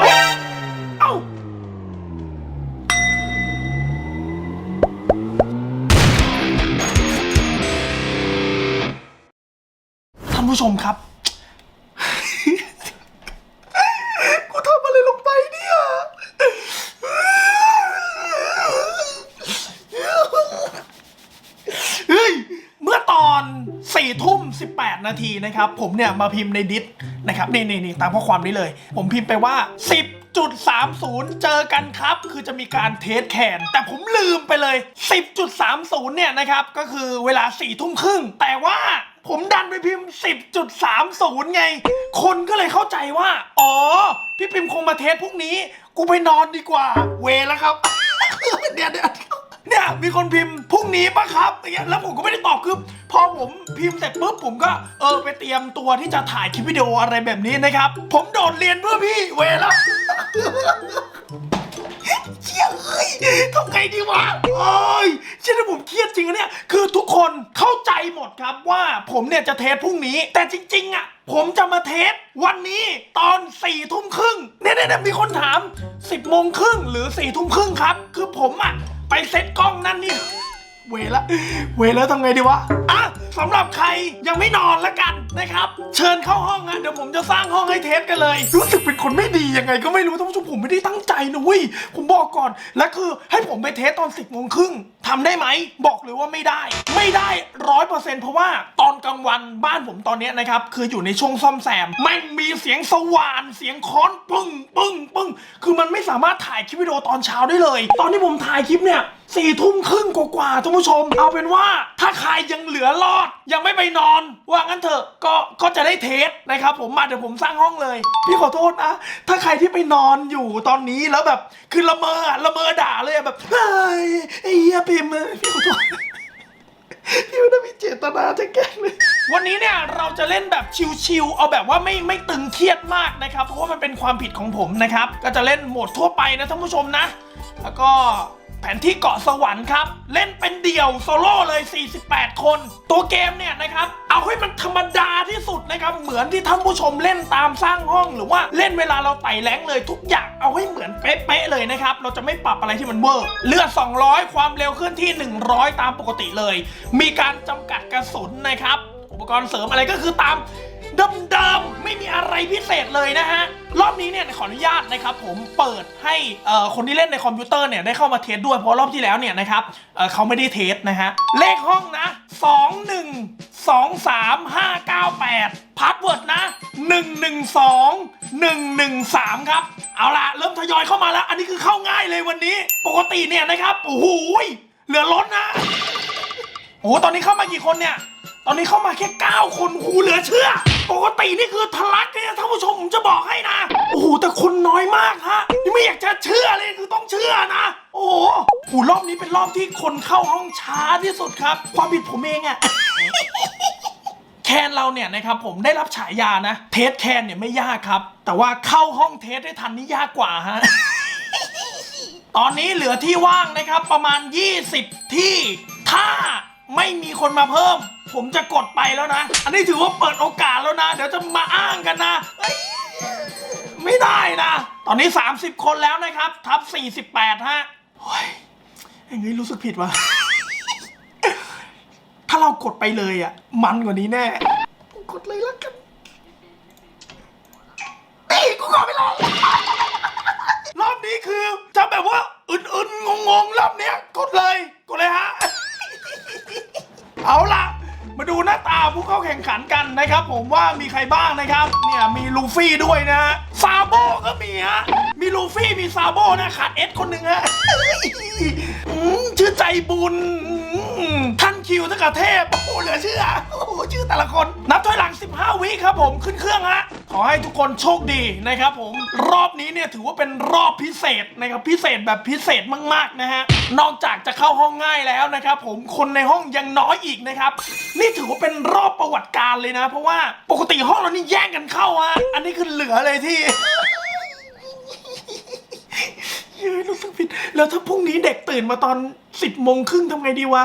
เอ้าท่านผู้ชมครับ กูทำอะไรลงไปเนี่ย เฮ้ย เมื่อตอน4ี่ทุ่ม18 นาทีนะครับ ผมเนี่ยมาพิมพ์ในดิสนะครับนี่นี่นี่ตามข้อความนี้เลย ผมพิมพ์ไปว่า 10.30เจอกันครับ คือจะมีการเทสแคนแต่ผมลืมไปเลย 10.30 เนี่ยนะครับ ก็คือเวลา4ี่ทุ่มครึ่ง แต่ว่าผมดันไปพิมพ์ 10.30 ไง คนก็เลยเข้าใจว่า อ๋อ พี่พิมพ์คงมาเทสพรุ่งนี้ กูไปนอนดีกว่า เวแล้วครับเดี๋ยวเดี๋ยว เนี่ยมีคนพิมพ์พรุ่งนี้ปะครับอย่างเงี้ยแล้วผมก็ไม่ได้ตอบคือพอผมพิมพ์เสร็จปุ๊บผมก็เออไปเตรียมตัวที่จะถ่ายคลิปวิดีโออะไรแบบนี้นะครับ ผมโดดเรียนเพื่อพี่เวลาเชี่ยเอ้ยทำไงดีวะโอ้ยเชื่อผมเครียดจริงอะเนี่ย คือทุกคนเข้าใจหมดครับว่าผมเนี่ยจะเทสพรุ่งนี้ แต่จริง ๆ อะ ผมจะมาเทสวันนี้ตอนสี่ทุ่มครึ่งเนี่ยเนี่ยเนี่ยมีคนถามสิบโมงครึ่งหรือสี่ทุ่มครึ่งครับ คือผมอะ ไปเซ็ตกล้องนั่นนี่ เวละเวแล้วทำไงดีวะอะสำหรับใครยังไม่นอนละกันนะครับ เชิญเข้าห้องอะเดี๋ยวผมจะสร้างห้องให้เทสกันเลย รู้สึกเป็นคนไม่ดียังไงก็ไม่รู้ท่านผู้ชมผมไม่ได้ตั้งใจนะเว้ยผมบอกก่อนและคือให้ผมไปเทสตอน 10บโมงครึ่งทำได้ไหมบอกเลยว่าไม่ได้ ไม่ได้ร้อยเปอร์เซ็นต์เพราะว่าตอนกลางวันบ้านผมตอนนี้นะครับ คืออยู่ในช่วงซ่อมแซมแม่งมีเสียงสว่านเสียงค้อนปึ้งปึ้งปึ้งคือมันไม่สามารถถ่ายคลิปวิดีโอตอนเช้าได้เลย ตอนที่ผมถ่ายคลิปเนี่ยสี่ทุ่มครึ่งกว่าๆท่านผู้ชม เอาเป็นว่าถ้าใครยังเหลือรอด ยังไม่ไปนอน ว่างั้นเถอะก็ก็จะได้เทสนะครับผมมาเดี๋ยวผมสร้างห้องเลย พี่ขอโทษนะ ถ้าใครที่ไปนอนอยู่ตอนนี้แล้วแบบคือละเมออะละเมอด่าเลยอะแบบเฮ้ยไอ้เหี้ยพิมพ์พี่ขอโทษ พี่ไม่ได้มีเจตนาจะแกล้งเลย วันนี้เนี่ยเราจะเล่นแบบชิวๆ เอาแบบว่าไม่ไม่ตึงเครียดมากนะครับ เพราะว่ามันเป็นความผิดของผมนะครับ ก็จะเล่นโหมดทั่วไปนะท่านผู้ชมนะ แล้วก็ แผนที่เกาะสวรรค์ครับ เล่นเป็นเดี่ยวโซโล่เลย 48 คน ตัวเกมเนี่ยนะครับ เอาให้มันธรรมดาที่สุดนะครับ เหมือนที่ท่านผู้ชมเล่นตามสร้างห้อง หรือว่าเล่นเวลาเราไต่แรงเลยทุกอย่างเอาให้เหมือนเป๊ะๆเลยนะครับ เราจะไม่ปรับอะไรที่มันเวอร์เลือด 200 ความเร็วเคลื่อนที่ 100 ตามปกติเลย มีการจำกัดกระสุนนะครับ อุปกรณ์เสริมอะไรก็คือตาม เดิมๆไม่มีอะไรพิเศษเลยนะฮะ รอบนี้เนี่ยขออนุญาตนะครับผมเปิดให้คนที่เล่นในคอมพิวเตอร์เนี่ยได้เข้ามาเทสด้วยเพราะรอบที่แล้วเนี่ยนะครับเเขาไม่ได้เทสนะฮะ เลขห้องนะ 2 1 2 3 5 9 8พาสเวิร์ดนะ 1 1 2 1 1 3 ครับ เอาล่ะเริ่มทยอยเข้ามาแล้ว อันนี้คือเข้าง่ายเลยวันนี้ ปกติเนี่ยนะครับ โอ้โหเหลือล้นนะ โอ้โห ตอนนี้เข้ามากี่คนเนี่ย ตอนนี้เข้ามาแค่ 9 คนหูเหลือเชื่อ ปกตินี่คือทะลักเนี่ยท่านผู้ชมผมจะบอกให้นะ โอ้โห แต่คนน้อยมากฮะนี่ไม่อยากจะเชื่อเลยคือต้องเชื่อนะ โอ้โหหูรอบนี้เป็นรอบที่คนเข้าห้องช้าที่สุดครับ ความผิดผมเองอะแคนเราเนี่ยนะครับผมได้รับฉายานะ เทสแคนเนี่ยไม่ยากครับ แต่ว่าเข้าห้องเทสได้ทันนี่ยากกว่าฮะตอนนี้เหลือที่ว่างนะครับประมาณ 20 ที่ ถ้าไม่มีคนมาเพิ่ม ผมจะกดไปแล้วนะ อันนี้ถือว่าเปิดโอกาสแล้วนะ เดี๋ยวจะมาอ้างกันนะเอ้ยไม่ได้นะ ตอนนี้ 30 คนแล้วนะครับ ทับ 48 ฮะโอ้ยอย่างนี้รู้สึกผิดวะถ้าเรากดไปเลยอะ มันกว่านี้แน่ กดเลยแล้วกันเอ้ยกูขอไปเลย ผมว่ามีใครบ้างนะครับ เนี่ยมีลูฟี่ด้วยนะฮะซาโบก็มีฮะ มีลูฟี่มีซาโบนะขาดเอสคนหนึ่งฮะอืมชื่อใจบุญอืมท่านคิวทักกบเทพโอ้โหเหลือเชื่อโอ้โหชื่อแต่ละคน นับถอยหลัง 15 วิครับผมขึ้นเครื่องฮะ ขอให้ทุกคนโชคดีนะครับผม รอบนี้เนี่ยถือว่าเป็นรอบพิเศษนะครับพิเศษแบบพิเศษมากๆนะฮะนอกจากจะเข้าห้องง่ายแล้วนะครับผมคนในห้องยังน้อยอีกนะครับนี่ถือว่าเป็นรอบประวัติการเลยนะ เพราะว่าปกติห้องเรานี่แย่งกันเข้าฮะอันนี้คือเหลือเลยที่เฮ้ยรู้สึกผิดแล้วถ้าพรุ่งนี้เด็กตื่นมาตอนสิบโมงครึ่งทำไงดีวะ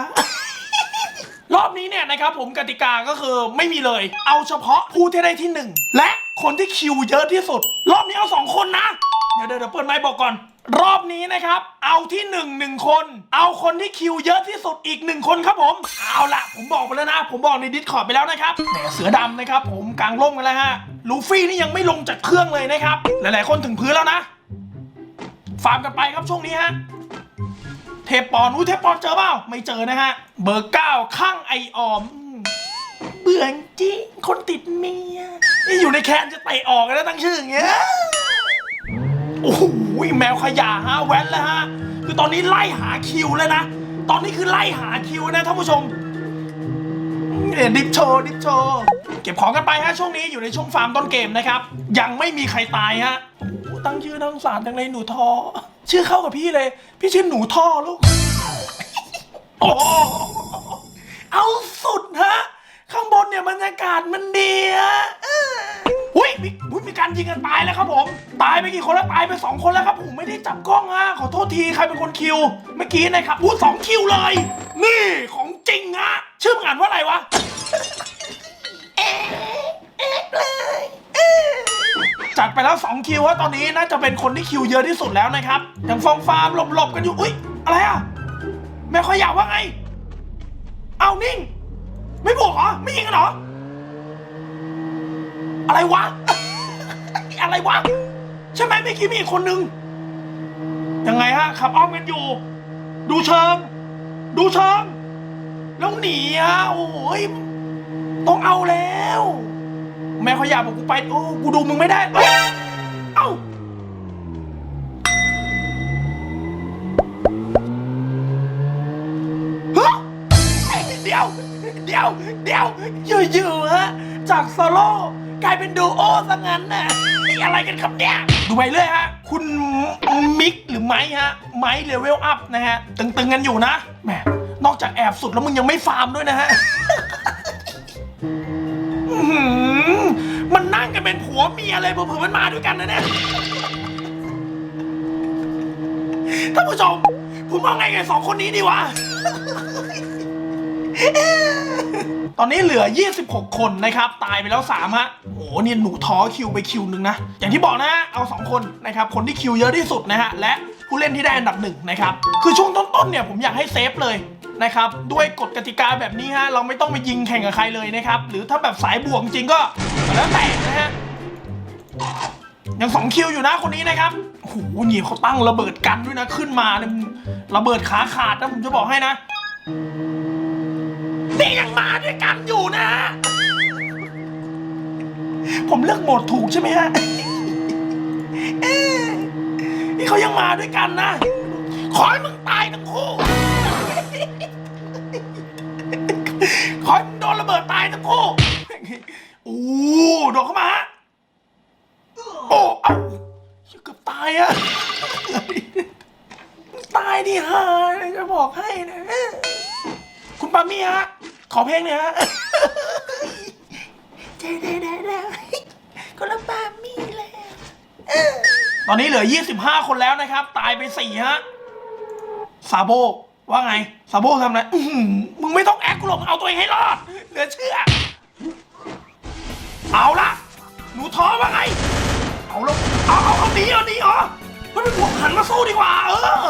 รอบนี้เนี่ยนะครับผมกติกาก็คือไม่มีเลย เอาเฉพาะผู้ที่ได้ที่หนึ่งและคนที่คิวเยอะที่สุด รอบนี้เอาสองคนนะ เดี๋ยวเดี๋ยวเปิดไมค์บอกก่อน รอบนี้นะครับ เอาที่หนึ่งหนึ่งคน เอาคนที่คิวเยอะที่สุดอีกหนึ่งคนครับผม เอาละผมบอกไปแล้วนะ ผมบอกในดิสคอร์ดไปแล้วนะครับแหมเสือดำนะครับ ผมกลางร่มกันแล้วฮะลูฟี่นี่ยังไม่ลงจากเครื่องเลยนะครับ หลายๆ คนถึงพื้นแล้วนะฟาร์มกันไปครับช่วงนี้ฮะ เทปปอนอุ้ยเทปปอนเจอเปล่าไม่เจอนะฮะ เบอร์เก้าข้างไอออม เบื่อจริงคนติดเมียนี่อยู่ในแคนจะเตะออกแล้วตั้งชื่ออย่างเงี้ยโอ้โหแมวขยะฮะแว้นแล้วฮะคือตอนนี้ไล่หาคิวแล้วนะ ตอนนี้คือไล่หาคิวนะท่านผู้ชม เดิฟโชว์ดิฟโชว์เก็บของกันไปฮะช่วงนี้อยู่ในช่วงฟาร์มต้นเกมนะครับ ยังไม่มีใครตายฮะโอ้โหตั้งชื่อน่าสงสารจังเลยหนูทอ ชื่อเข้ากับพี่เลย พี่ชื่อหนูท่อลูกโอ้เอาสุดฮะ ข้างบนเนี่ยบรรยากาศมันดีฮะอุ้ยมีอุ้ยมีการยิงกันตายแล้วครับผม ตายไปกี่คนแล้วตายไปสองคนแล้วครับผมไม่ได้จับกล้องฮะขอโทษทีใครเป็นคนคิว เมื่อกี้นะครับอู้สองคิวเลย นี่ของจริงฮะ ชื่อมึงอ่านว่าอะไรวะเอ๊ะเลยจัดไปแล้ว 2 คิวฮะตอนนี้น่าจะเป็นคนที่คิวเยอะที่สุดแล้วนะครับยังฟองฟาร์มหลบๆกันอยู่ อุ้ยอะไรอะ แม่ขอยาวว่าไง เอานิ่ง ไม่บวกเหรอ ไม่ยิงกันเหรอ อะไรวะ อะไรวะ ใช่ไหมเมื่อกี้มีอีกคนนึง ยังไงฮะ ขับอ้อมกันอยู่ ดูเชิง ดูเชิง แล้วหนีอะโอ้ยต้องเอาแล้ว แม่เขาอยาวบอกกูไปโอ้กูดูมึงไม่ได้ เอ้ยเอ้าฮะเดี๋ยว เดี๋ยว เดี๋ยวอยู่ๆฮะจากโซโล่กลายเป็นดูโอซะงั้นน่ะนี่อะไรกันครับเนี่ย ดูไปเรื่อยฮะ คุณมิกหรือไม้ฮะ ไม้เลเวลอัพนะฮะ ตึงๆกันอยู่นะแหม นอกจากแอบสุดแล้วมึงยังไม่ฟาร์มด้วยนะฮะ อื้อหือมันนั่งกันเป็นผัวเมียเลยเผื่อๆมันมาด้วยกันนะเนี่ย ท่านผู้ชม ผมเอาไงกับสองคนนี้ดีวะ ตอนนี้เหลือ 26 คนนะครับ ตายไปแล้ว 3 ฮะ โอ้โหเนี่ยหนูท้อคิวไปคิวหนึ่งนะ อย่างที่บอกนะ เอา 2 คนนะครับ คนที่คิวเยอะที่สุดนะฮะ และผู้เล่นที่ได้อันดับหนึ่งนะครับ คือช่วงต้นๆเนี่ยผมอยากให้เซฟเลย นะครับด้วยกฎกติกาแบบนี้ฮะเราไม่ต้องไปยิงแข่งกับใครเลยนะครับหรือถ้าแบบสายบวกจริงก็แล้วแต่นะฮะยังสองคิวอยู่นะคนนี้นะครับโอ้โหนี่เขาตั้งระเบิดกันด้วยนะขึ้นมาเนี่ยระเบิดขาขาดนะผมจะบอกให้นะนี่ยังมาด้วยกันอยู่นะ ผมเลือกโหมดถูกใช่ไหมฮะเอ๊ะนี่เขายังมาด้วยกันนะ ขอให้มึงตายทั้งคู่ นระเบิดตายทั้งคู่โอ้โดนเข้ามา โอ้เอ้าเกือบตายอะตายดิฮะจะบอกให้นะคุณปามี่ฮะ ขอเพลงหน่อยฮะเด้เด้เด้เด้ก็ละปามี่แล้ว ตอนนี้เหลือ 25 คนแล้วนะครับ ตายไป4ฮะ ซาโบว่าไง ซาโบทำอะไรอื้อหือมึงไม่ต้องแอคกูหรอกมึงเอาตัวเองให้รอด เหลือเชื่อ เอาละหนูท้อว่าไง เอาแล้วเอาเอาเอาหนีเอาหนีเหรอไม่เป็นพวกหันมาสู้ดีกว่า เออ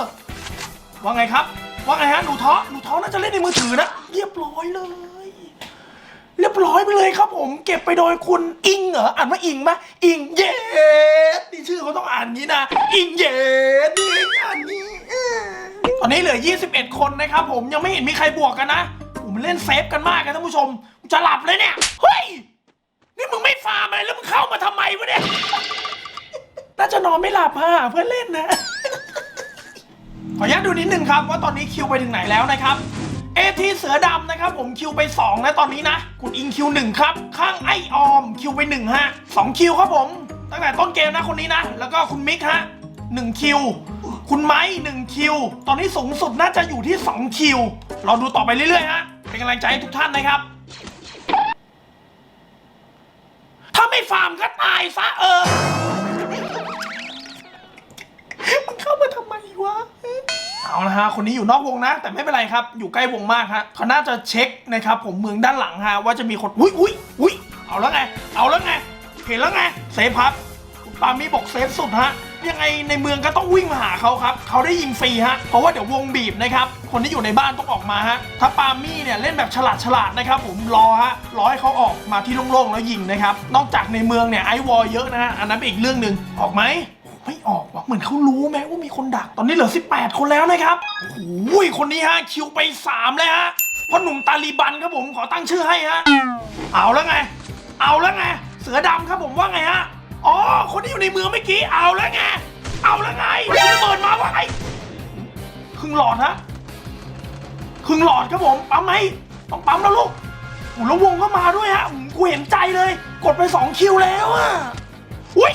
ว่าไงครับ ว่าไงฮะ หนูท้อ หนูท้อน่าจะเล่นในมือถือนะ เรียบร้อยเลย เรียบร้อยไปเลยครับผม เก็บไปโดยคุณอิงเหรอ อ่านว่าอิงไหมอิงเยสนี่ชื่อเขาต้องอ่านงี้นะ อิงเยสนี่อ่านนี้ออตอนนี้เหลือ 21 คนนะครับผม ยังไม่เห็นมีใครบวกกันนะ ผมเล่นเซฟกันมากนะท่านผู้ชมจะหลับเลยเนี่ย เฮ้ย นี่มึงไม่ฟาร์มอะไรแล้วมึงเข้ามาทำไมวะเนี่ย น่าจะนอนไม่หลับฮะเพื่อนเล่นนะ ขออนุญาตดูนิดนึงครับ ว่าตอนนี้คิวไปถึงไหนแล้วนะครับเอทีเสือดำนะครับผมคิวไป2นะตอนนี้นะ คุณอิงคิว1ครับ ข้างไอออมคิวไป1ฮะ2คิวครับผม ตั้งแต่ต้นเกมนะคนนี้นะ แล้วก็คุณมิกฮะ1คิว คุณไม้1คิว ตอนนี้สูงสุดน่าจะอยู่ที่ 2 คิว เราดูต่อไปเรื่อยๆฮะ เป็นกำลังใจให้ทุกท่านนะครับ ถ้าไม่ฟาร์มก็ตายซะเออมึงเข้ามาทำไมวะ เอาละฮะ คนนี้อยู่นอกวงนะ แต่ไม่เป็นไรครับ อยู่ใกล้วงมากฮะเขาน่าจะเช็คนะครับ ผมเมืองด้านหลังฮะว่าจะมีคน อุ้ยอุ้ยอุ้ยเอาแล้วไง เอาแล้วไง เห็นแล้วไง เซฟครับคุณปามี่บอกเซฟสุดฮะ ยังไงในเมืองก็ต้องวิ่งมาหาเขาครับเขาได้ยิงฟรีฮะเพราะว่าเดี๋ยววงบีบนะครับคนที่อยู่ในบ้านต้องออกมาฮะถ้าปามี่เนี่ยเล่นแบบฉลาดฉลาดนะครับผมรอฮะรอให้เขาออกมาที่โล่งๆแล้วยิงนะครับนอกจากในเมืองเนี่ยไอวอลเยอะนะฮะอันนั้นเป็นอีกเรื่องหนึ่งออกไหมไม่ออกว่ะเหมือนเขารู้ไหมว่ามีคนดัก ตอนนี้เหลือ 18 คนแล้วนะครับโอ้โหคนนี้ฮะคิวไป3เลยฮะพ่อหนุ่มตาลีบันครับผมขอตั้งชื่อให้ฮะเอาแล้วไง เอาแล้วไง เสือดำครับผมว่าไงฮะ อ๋อ คนที่อยู่ในเมืองเมื่อกี้ เอาแล้วไง เอาแล้วไงเปิดมาว่าไงครึ่งหลอดฮะครึ่งหลอดครับผม ปั๊มไหมต้องปั๊มแล้วลูกอ้แล้ววงก็มาด้วยฮะกูเห็นใจเลย กดไปสองคิวแล้วอะอุ้ย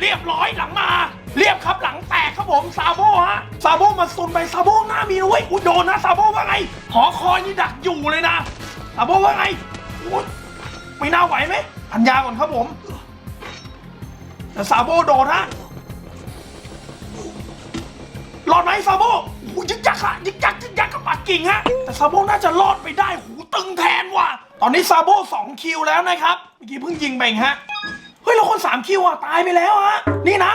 เรียบร้อยหลังมา เรียบครับหลังแตกครับผมซาโบฮะซาโบมาซุนไปซาโบหน้ามีนะเว้ยอุ้ยโดนนะซาโบว่าไง หอคอยนี่ดักอยู่เลยนะซาโบว่าไงอุ้ยไม่น่าไหวไหมพันยาก่อนครับผม แต่ซาโบโดนฮะรอดไหมซาโบโอ้ยยึกยักอะยึกยักยึกยักกับปักกิ่งฮะ แต่ซาโบน่าจะรอดไปได้หูตึงแทนว่ะ ตอนนี้ซาโบสองคิวแล้วนะครับ เมื่อกี้เพิ่งยิงไปฮะ เฮ้ยแล้วคนสามคิวอะ ตายไปแล้วฮะ นี่นะ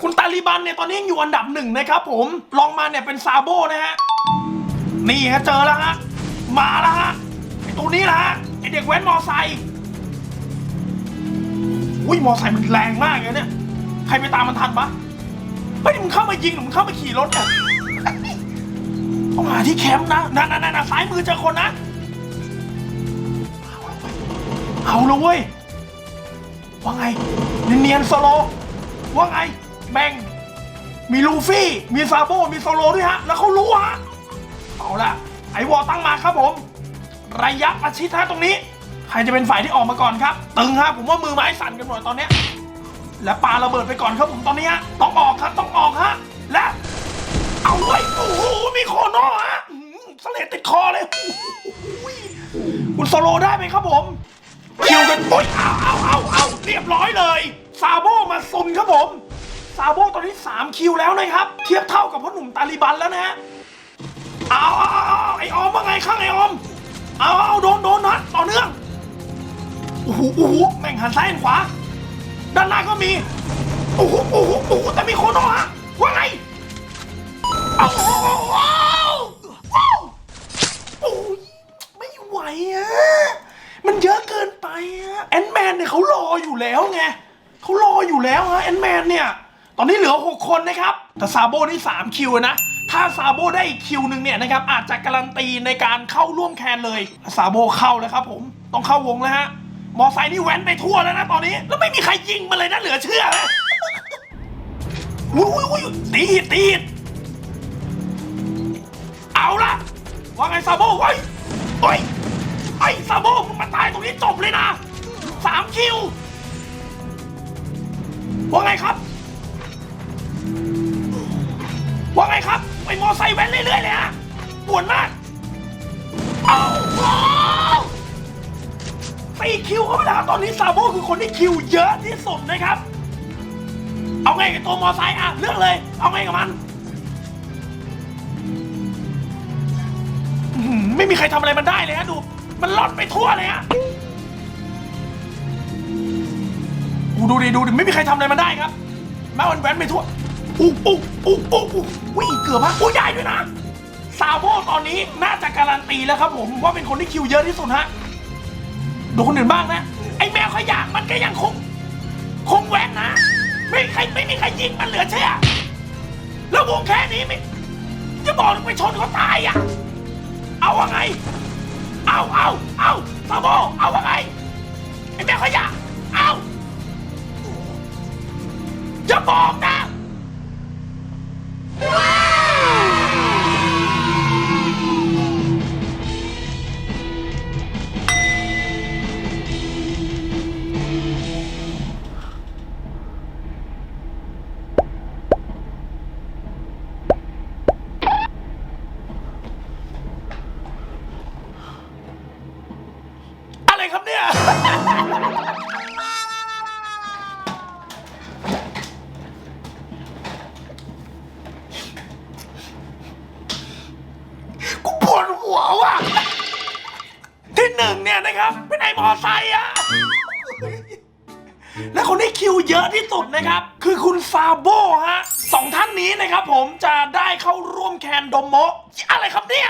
คุณตาลีบันเนี่ยตอนนี้ยังอยู่อันดับหนึ่งนะครับผม ลองมาเนี่ยเป็นซาโบนะฮะ นี่ฮะเจอแล้วฮะ มาแล้วฮะไอตัวนี้ละฮะไอเด็กแว้นมอไซค์ อุ้ยมอไซค์มันแรงมากเลยเนี่ย ใครไปตามมันทันปะเฮ้ยนี่มึงเข้ามายิงหรือมึงเข้ามาขี่รถเนี่ยต้องหาที่แคมป์นะนั่นนั่นนั่นซ้ายมือเจอคนนะ เอาละเว้ย ว่าไง เนียนๆโซโล ว่าไงแบงมีลูฟี่ มีซาโบ มีโซโลด้วยฮะ แล้วเขารู้ฮะ เอาละไอวอตั้งมาครับผม ระยะประชิดฮะตรงนี้ ใครจะเป็นฝ่ายที่ออกมาก่อนครับ ตึงฮะผมว่ามือไม้สั่นกันหมดตอนเนี้ยและปาระเบิดไปก่อนครับผมตอนนี้ฮะต้องออกครับต้องออกฮะและเอาไว้โอ้โหมีคอนอฮะสเลดติดคอเลยโอ้โหคุณโซโลได้ไหมครับผมคิวกันโอ้ยเอาเอาเอาเอาเรียบร้อยเลยซาโบมาซุนครับผมซาโบตอนนี้ 3 คิวแล้วนะครับ เทียบเท่ากับพ่อหนุ่มตาลีบันแล้วนะฮะเอาเอาเอาเอาไอออมว่าไงข้างไอออมเอาเอาโดนโดนนะต่อเนื่อง อ้โหโอ้โหแม่งหันซ้ายหันขวา ด้านหน้าก็มีโอ้โหโอ้โหโอ้โหแต่มีโคโนะฮะว่าไงเอาเอาเอาเอาเอาโอ้ยไม่ไหวอะมันเยอะเกินไปอะแอนแมนเนี่ยเขารออยู่แล้วไงเขารออยู่แล้วฮะแอนแมนเนี่ย ตอนนี้เหลือ 6 คนนะครับ แต่ซาโบนี่3คิวนะถ้าซาโบได้อีกคิวหนึ่งเนี่ยนะครับอาจจะการันตีในการเข้าร่วมแคนเลยซาโบเข้าแล้วครับผมต้องเข้าวงแล้วฮะ มอไซค์นี่แว้นไปทั่วแล้วนะตอนนี้ แล้วไม่มีใครยิงมาเลยนะเหลือเชื่อนะอุ้ยอุ้ยอุ้ยตีหิดตีหิดเอาละว่าไงซาโบไว้ยเฮ้ยไอ้ซาโบมึงมาตายตรงนี้จบเลยนะสามคิว ว่าไงครับ ว่าไงครับ ไปมอไซค์แว้นเรื่อยๆเลยฮะปวดมาก เอา สี่คิวเข้าไปแล้วครับตอนนี้ซาโบคือคนที่คิวเยอะที่สุดนะครับ เอาไงกับตัวมอไซค์อะเลือกเลย เอาไงกับมันไม่มีใครทำอะไรมันได้เลยฮะดู มันล่อนไปทั่วเลยฮะดูดิดูดิไม่มีใครทำอะไรมันได้ครับแม้มันแว้นไปทั่วอู้อู้อู้อู้อู้วิ่งเกือบฮะอู้ใหญ่ด้วยนะซาโบตอนนี้น่าจะการันตีแล้วครับผมว่าเป็นคนที่คิวเยอะที่สุดฮะ ดูคนอื่นบ้างนะ ไอ้แมวขยะมันก็ยังคง คงแหวนนะ ไม่มีใครไม่มีใครยิงมันเหลือเชื่อ แล้ววงแค่นี้ไม่จะบอกไปชนเขาตายอะ เอาว่าไง เอาเอาเอาซาโบเอาว่าไง ไอ้แม่ขยะ เอาจะบอกนะ นะครับ คือคุณซาโบฮะสองท่านนี้นะครับผมจะได้เข้าร่วมแคนโดโมะอะไรครับเนี่ย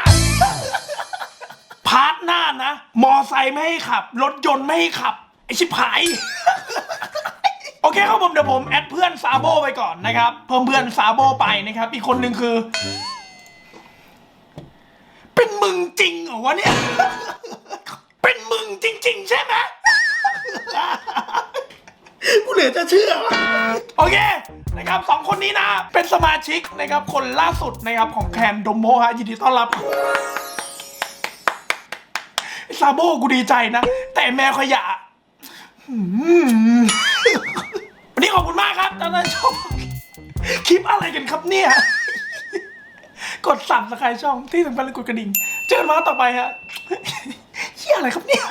พาร์ทหน้านะ มอไซค์ไม่ให้ขับ รถยนต์ไม่ให้ขับ ไอชิบหาย โอเคครับผมเดี๋ยวผมแอดเพื่อนซาโบไปก่อนนะครับ เพิ่มเพื่อนซาโบไปนะครับ อีกคนหนึ่งคือ เป็นมึงจริงเหรอวะเนี่ย เป็นมึงจริง ๆ ใช่ไหม กูเหลือจะเชื่อวะโอเคนะครับสองคนนี้นะ เป็นสมาชิกนะครับคนล่าสุดนะครับของแคนโดโมฮะยินดีต้อนรับซาโบกูดีใจนะ แต่แมวขยะวันนี้ขอบคุณมากครับท่านผู้ชมคลิปอะไรกันครับเนี่ย กดสับสไครช่องที่สำคัญเลยกดกระดิ่ง เจอกันมาต่อไปฮะเฮียอะไรครับเนี่ย